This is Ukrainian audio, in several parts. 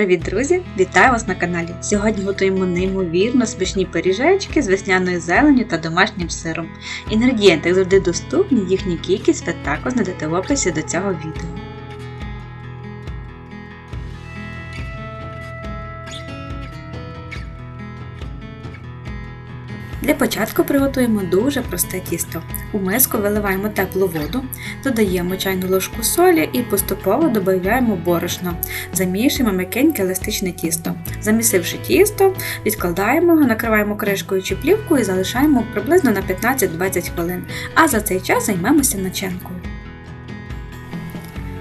Привіт, друзі! Вітаю вас на каналі! Сьогодні готуємо неймовірно смачні пиріжечки з весняною зеленню та домашнім сиром. Інгредієнти завжди доступні, їхні кількість ви також знайдете в описі до цього відео. Для початку приготуємо дуже просте тісто. У миску виливаємо теплу воду, додаємо чайну ложку солі і поступово додаємо борошно. Замішуємо м'якеньке еластичне тісто. Замісивши тісто, відкладаємо його, накриваємо кришкою чи плівкою і залишаємо приблизно на 15-20 хвилин. А за цей час займемося начинкою.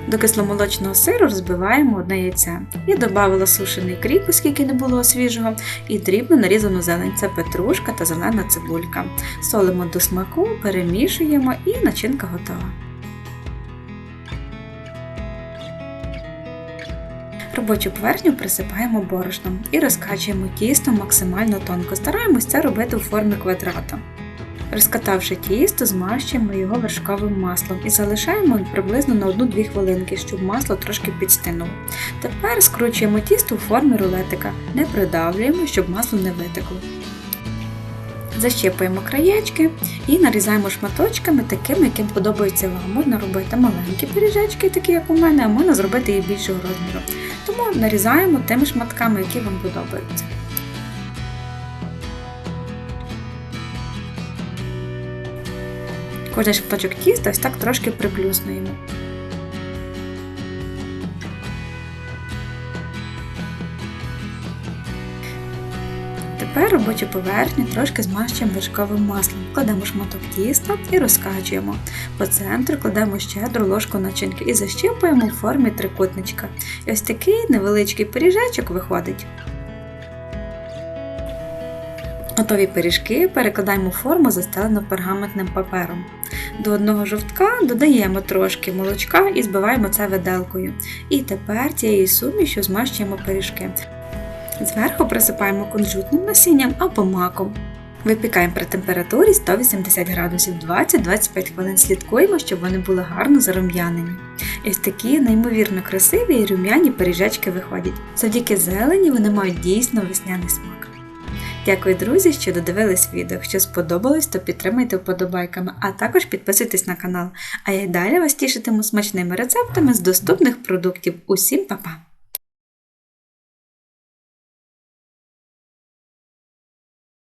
До кисломолочного сиру розбиваємо одне яйце. Я додавала сушений кріп, оскільки не було свіжого, і дрібно нарізану зелень це петрушка та зелена цибулька. Солимо до смаку, перемішуємо і начинка готова. Робочу поверхню присипаємо борошном і розкачуємо тісто максимально тонко. Стараємось це робити у формі квадрата. Розкатавши тісто, змащуємо його вершковим маслом і залишаємо приблизно на 1-2 хвилинки, щоб масло трошки підстинуло. Тепер скручуємо тісто у формі рулетика, не придавлюємо, щоб масло не витекло. Защіпуємо краєчки і нарізаємо шматочками такими, яким подобається вам. Можна робити маленькі пиріжечки, такі як у мене, а можна зробити і більшого розміру. Тому нарізаємо тими шматками, які вам подобаються. Кожен шматочок тіста ось так трошки приплюснуємо. Тепер робочу поверхню трошки змащуємо вершковим маслом, кладемо шматок тіста і розкачуємо. По центру кладемо щедру ложку начинки і защіпуємо в формі трикутничка. І ось такий невеличкий пиріжечок виходить. Готові пиріжки перекладаємо форму, застелену пергаментним папером. До одного жовтка додаємо трошки молочка і збиваємо це виделкою. І тепер цією сумішю змащуємо пиріжки. Зверху присипаємо кунжутним насінням або маком. Випікаємо при температурі 180 градусів 20-25 хвилин. Слідкуємо, щоб вони були гарно зарум'янені. І ось такі неймовірно красиві і рум'яні пиріжечки виходять. Завдяки зелені вони мають дійсно весняний смак. Дякую, друзі, що додивились відео. Якщо сподобалось, то підтримайте вподобайками, а також підписуйтесь на канал. А я далі вас тішитиму смачними рецептами з доступних продуктів. Усім па-па!